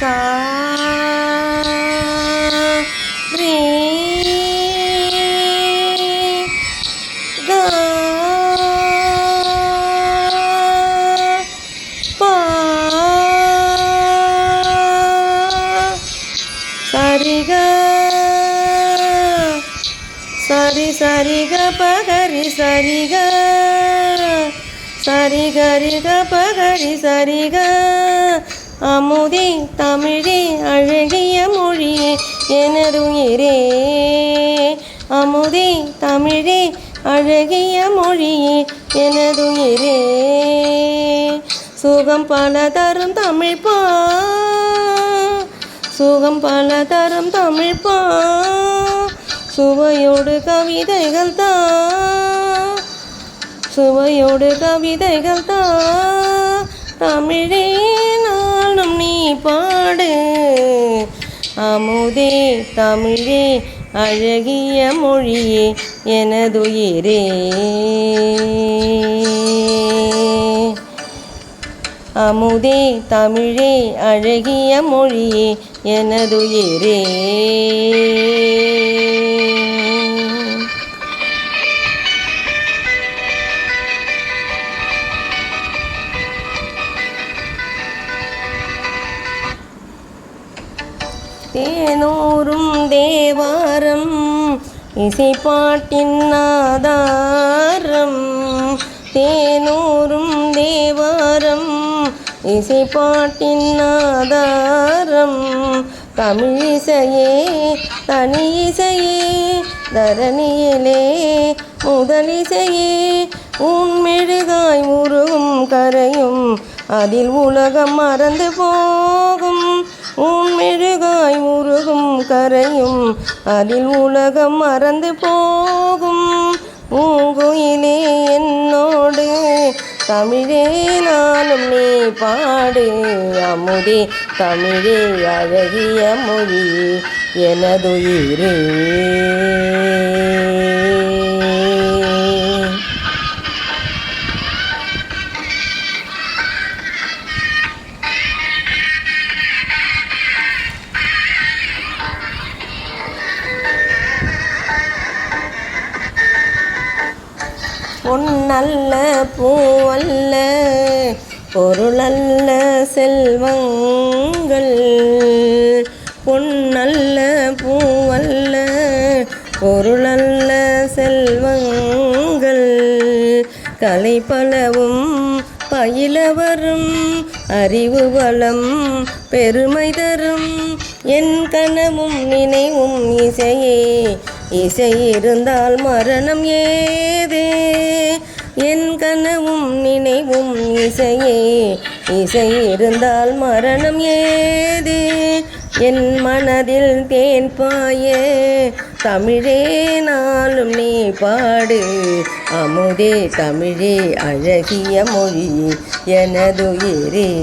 萨弥格巴萨弥格萨弥萨弥格巴格里萨弥格。萨利嘎里嘎巴嘎里萨利嘎。அமுதே தமிழே அழகிய மொழியே எனதுயிரே அமுதே தமிழே அழகிய மொழியே எனதுயிரே சுகம் பல தரும் தமிழ் சுகம் பல தரும் தமிழ் சுவையோடு கவிதைகள் தான் சுவையோடு கவிதைகள் தான் தமிழே. பாடு. அமுதே தமிழே அழகிய மொழியே எனதுயிரே. அமுதே தமிழே அழகிய மொழியே எனதுயிரே. தேனூரும் தேவாரம் இசைப்பாட்டின் ஆதாரம். தேனூரும் தேவாரம் இசைப்பாட்டின் ஆதாரம். தமிழிசையே தனி இசையே தரணியிலே முதலிசையே உன்மெழுகாய் உருகும் கரையும் அதில் உலகம் மறந்து போகும். மெழுகாய் முருகும் கரையும் அதில் உலகம் மறந்து போகும். பூங்குயிலே என்னோடு தமிழே நானும் நீ பாடு. அமுதே தமிழே அழகிய மொழி எனதுயிரே. பொன்னல்ல பூவல்ல பொருளல்ல செல்வங்கள். பொன்னல்ல பூவல்ல பொருளல்ல செல்வங்கள். கலை பலவும் பயில வரும் அறிவு வளம் பெருமை தரும். என் கனவும் நினைவும் இசையே இசை இருந்தால் மரணம் ஏதே? என் கனவும் நினைவும் இசையே. இசை இருந்தால் மரணம் ஏதே? என் மனதில் தேன் பாய. தமிழே நாளும் நீ பாடு. அமுதே தமிழே அழகிய மொழி எனதுயிரே.